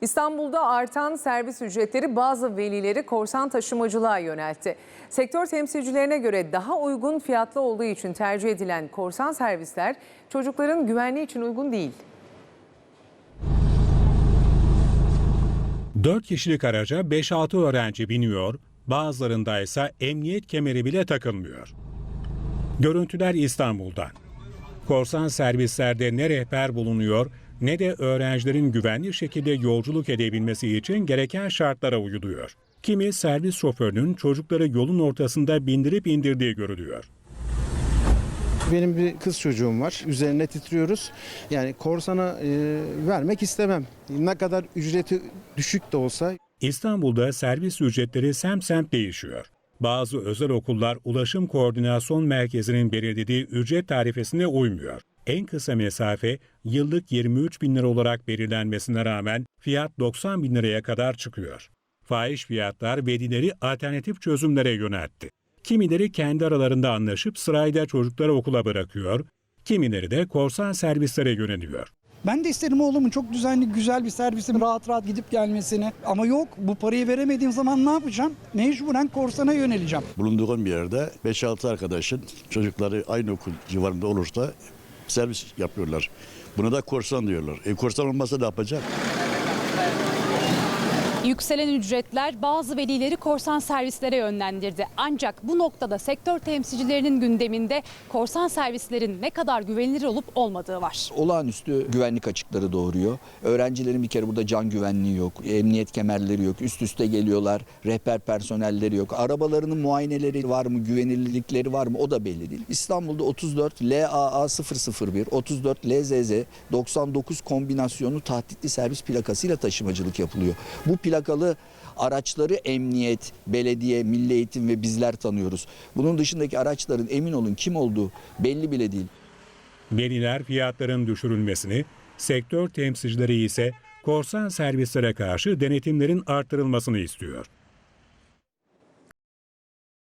İstanbul'da artan servis ücretleri bazı velileri korsan taşımacılığa yöneltti. Sektör temsilcilerine göre daha uygun fiyatlı olduğu için tercih edilen korsan servisler çocukların güvenliği için uygun değil. 4 kişilik araca 5-6 öğrenci biniyor, bazılarında ise emniyet kemeri bile takılmıyor. Görüntüler İstanbul'dan. Korsan servislerde ne rehber bulunuyor ne de öğrencilerin güvenli şekilde yolculuk edebilmesi için gereken şartlara uyuluyor. Kimi servis şoförünün çocukları yolun ortasında bindirip indirdiği görülüyor. Benim bir kız çocuğum var. Üzerine titriyoruz. Yani korsana e, vermek istemem. Ne kadar ücreti düşük de olsa İstanbul'da servis ücretleri semsemt değişiyor. Bazı özel okullar Ulaşım Koordinasyon Merkezi'nin belirlediği ücret tarifesine uymuyor. En kısa mesafe yıllık 23 bin lira olarak belirlenmesine rağmen fiyat 90 bin liraya kadar çıkıyor. Fahiş fiyatlar velileri alternatif çözümlere yöneltti. Kimileri kendi aralarında anlaşıp sırayla çocukları okula bırakıyor, kimileri de korsan servislere yöneliyor. Ben de isterim oğlumun çok düzenli, güzel bir servisim rahat rahat gidip gelmesini. Ama yok bu parayı veremediğim zaman ne yapacağım? Mecburen korsana yöneleceğim. bulunduğum bir yerde 5-6 arkadaşın çocukları aynı okul civarında olursa servis yapıyorlar. Buna da korsan diyorlar. E korsan olmasa ne yapacak? Yükselen ücretler bazı velileri korsan servislere yönlendirdi. Ancak bu noktada sektör temsilcilerinin gündeminde korsan servislerin ne kadar güvenilir olup olmadığı var. olağanüstü güvenlik açıkları doğuruyor. Öğrencilerin bir kere burada can güvenliği yok, emniyet kemerleri yok, üst üste geliyorlar, rehber personelleri yok. Arabalarının muayeneleri var mı, güvenilirlikleri var mı o da belli değil. İstanbul'da 34 LAA 001, 34 LZZ 99 kombinasyonu tahtitli servis plakasıyla taşımacılık yapılıyor. Bu plakalı araçları emniyet, belediye, milli eğitim ve bizler tanıyoruz. Bunun dışındaki araçların emin olun kim olduğu belli bile değil. Veliler fiyatların düşürülmesini, sektör temsilcileri ise korsan servislere karşı denetimlerin artırılmasını istiyor.